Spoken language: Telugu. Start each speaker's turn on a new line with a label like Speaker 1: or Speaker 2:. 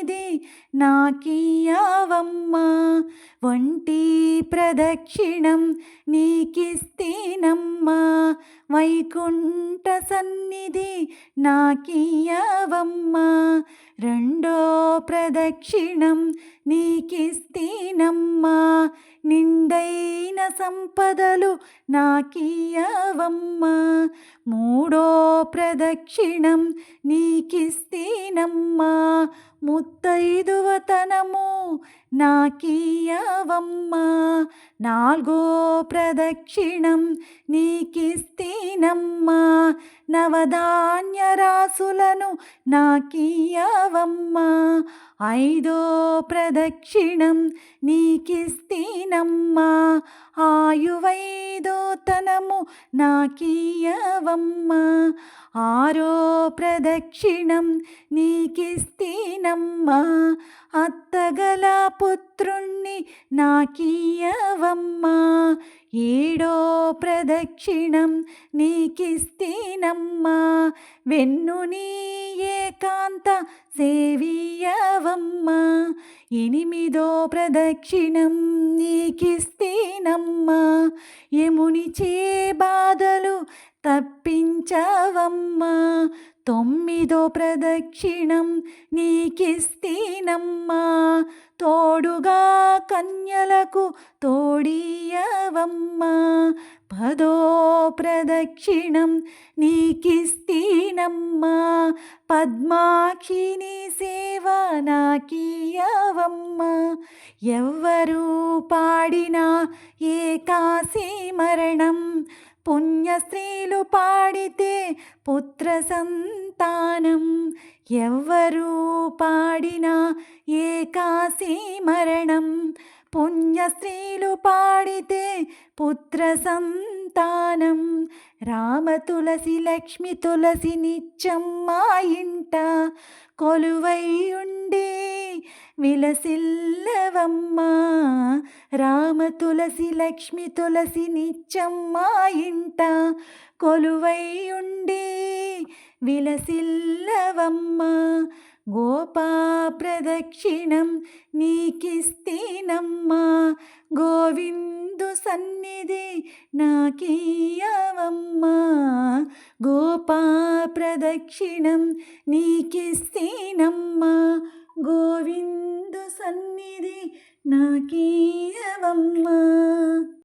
Speaker 1: సన్నిధి నాకీయవమ్మా ఒంటి ప్రదక్షిణం నీకిస్తేనమ్మా. వైకుంఠ సన్నిధి నాకియావమ్మా రెండో ప్రదక్షిణం నీకిస్తేనమ్మా. నిండైన సంపదలు నాకియావమ్మా మూడో ప్రదక్షిణం నీకిస్తేనమ్మా. ముత్తైదువతనము నాకీయవమ్మా నాలుగో ప్రదక్షిణం నీకిస్తీనమ్మా నవధాన్య రాసులను నాకీయవమ్మా ఐదో ప్రదక్షిణం నీకిస్తీనమ్మా ఆయువైదోతనము నాకీయవమ్మా ఆరో ప్రదక్షిణం నీకిస్తీనమ్మా అత్తగల పుత్రుణ్ణి నాకీయవమ్మా ఏడో ప్రదక్షిణం నీకిస్తీనమ్మా. వెన్ను నీ ఏకాంత సేవీయవమ్మా. ఎనిమిదో ప్రదక్షిణం నీకిస్తీనమ్మా. యముని చే బాధలు తప్పించవమ్మా. తొమ్మిదో ప్రదక్షిణం నీకిస్తీనమ్మా. తోడుగా కన్యలకు తోడియవమ్మా. పదో ప్రదక్షిణం నీకిస్తీనమ్మా. పద్మాక్షిని సేవ నాకీయవమ్మా. ఎవ్వరూ పాడినా ఏకాశీ మరణం పుణ్యశ్రీలు పాడితే పుత్ర సంతానం ఎవ్వరూ పాడినా ఏకాశీ మరణం. పుణ్యశ్రీలు పాడితే పుత్ర సంతానం. రామ తులసి లక్ష్మి తులసి నిత్యం మా ఇంట కొలువై ఉండే విలసిల్లవమ్మా. రామ తులసి లక్ష్మి తులసి నిచ్చమ్మ ఇంట కొలువై ఉండి విలసిల్లవమ్మా. గోపా ప్రదక్షిణం నీకిస్తీనమ్మా. గోవిందు సన్నిధి నాకీయవమ్మా గోపా ప్రదక్షిణం నీకిస్తీనమ్మా. గోవిందు నాకీయవమ్మా